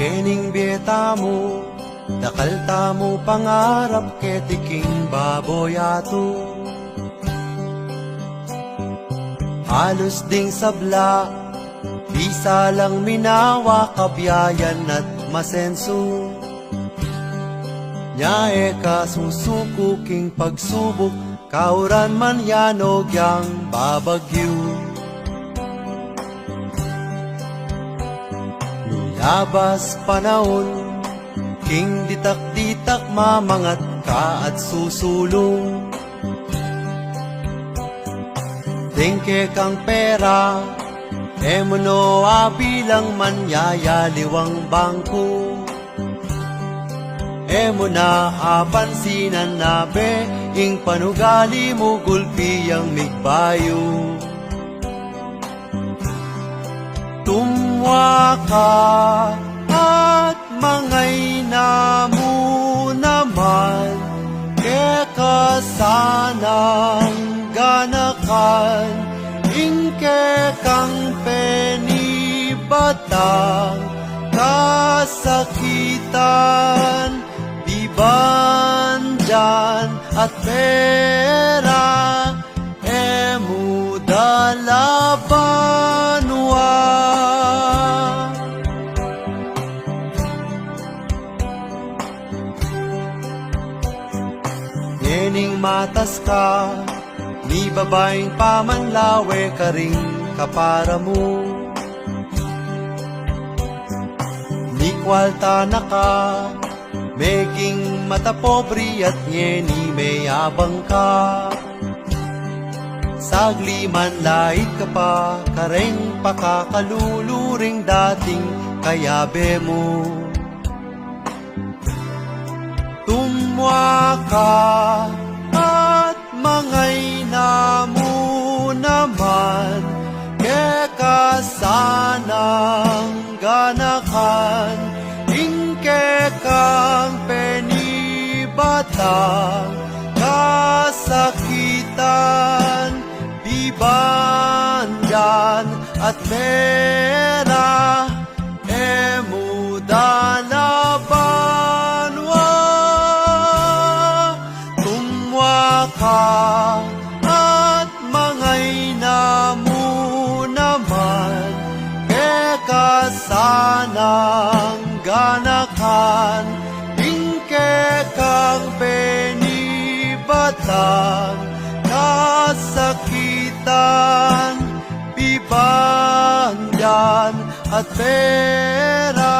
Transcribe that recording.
Kening beta mo, dakal ta mo pangarap ketiking baboy ato. Halos ding sabla, bisa lang minawa kabiyayan at masenso. Nyae ka susuko king pagsubok, kauran man yanog yang babagyo. Labas panahon, king ditak-ditak mamangat ka at susulong. Tingke kang pera, emuno abilang manyayaliwang bangko. Emo na apansinan na be, ing panugali mo gulpiyang migbayo. Tumwa ka at mangay na mo naman Kaya sanang ganakan Ingke kang penibatang Kasakitan Biban dyan at pera Emu dalabanwa Nening matas ka Ni babaeng pamanlawe ka rin kapara mo. Ni kwalta na ka Meging mata pobre at ngeni may abang ka. Sagli man lait ka pa Kareng pakakaluluring dating kayabe mo. Tumwa ka penibatang Kasakitan Bibandan at pera Emu dalabanwa Tumwa ka at mangay na mo naman. Keka sanang penibatan Kasakitan Bibandan at pera